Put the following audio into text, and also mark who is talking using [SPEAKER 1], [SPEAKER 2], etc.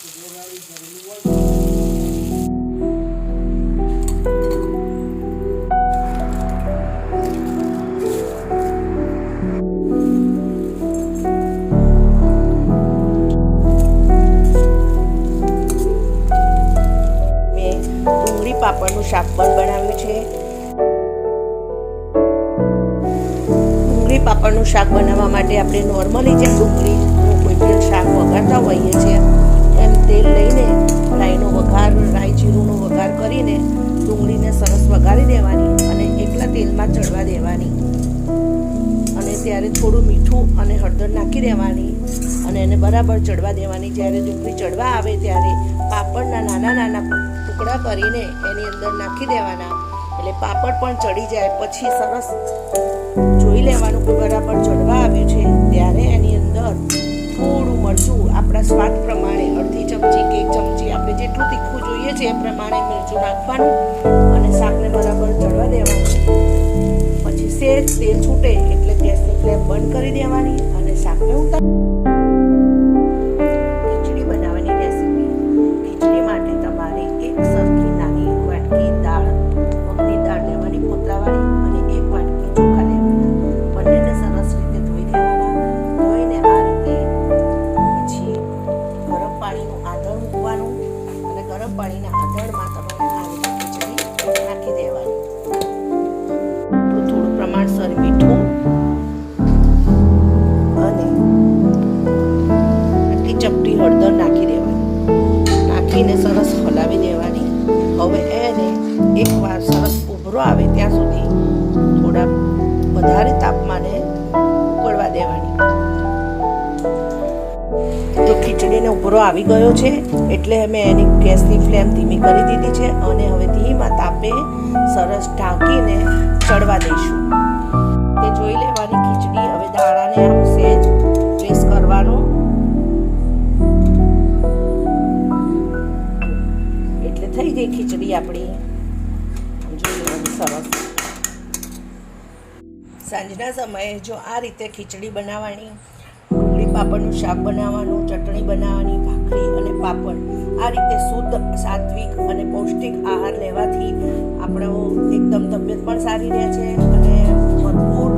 [SPEAKER 1] પાપડનું શાક પણ બનાવ્યું છે. ડુંગળી પાપડનું શાક બનાવવા માટે આપણે નોર્મલી જે ડુંગળીનું કોઈ પણ શાક વગાડતા હોઈએ છીએ દેવાની અને એકલા તેલમાં ચડવા દેવાની. અને ત્યારે થોડું મીઠું અને હળદર નાખી દેવાની અને એને બરાબર ચડવા દેવાની. જ્યારે ડુંગળી ચડવા આવે ત્યારે પાપડના નાના નાના ટુકડા કરીને એની અંદર નાખી દેવાના. એટલે પાપડ પણ ચડી જાય. પછી સરસ જોઈ લેવાનું કે બરાબર ચડવા આવ્યું છે. ત્યારે એની અંદર થોડું મરચું, આપણા સ્વાદ પ્રમાણે અડધી ચમચી કે એક ચમચી આપણે જેટલું તીખું જોઈએ છે એ પ્રમાણે મરચું નાખવાનું. શાકને બરાબર ચડવા દેવાનું. પછી સેજ તેલ છૂટે એટલે ગેસની ફ્લેમ બંધ કરી દેવાની અને શાકને ઉતાર ખીચડી બનાવવાની રેસીપી. ખીચડી માટે તમારે એક સરખી નાની વાટકી દાળ, મગની દાળ લેવાની, પોતરાવાળી અને એક વાટકી ચોખા લેવાના. બંનેને સરસ રીતે ધોઈ દેવાના. ધોઈને આ રીતે પછી ગરમ પાણીનું આદળ મૂકવાનું અને ગરમ પાણીના સરસ આવે ત્યાં સુધી થોડા વધારે તાપમાને ઉકળવા દેવાની. તો ખીચડીને ઉભરો આવી ગયો છે, એટલે મેં એની ગેસની ફ્લેમ ધીમી કરી દીધી છે અને હવે ધીમા તાપે સરસ ઢાંકીને ચડવા દઈશું. તે જોઈ લેવાની ખીચડી, હવે દાણાને આમ સહેજ પ્રેસ કરવાનું. એટલે થઈ ગઈ ખીચડી આપણી. સરસ. સાંજના સમયે જો આ રીતે ખીચડી બનાવવાની ડુંગળી પાપડનું શાક બનાવવાનું, ચટણી બનાવવાની, ભાખરી અને પાપડ, આ રીતે શુદ્ધ, સાત્વિક અને પૌષ્ટિક આહાર લેવાથી આપણો એકદમ તબિયત પણ સારી રહે છે અને ભરપૂર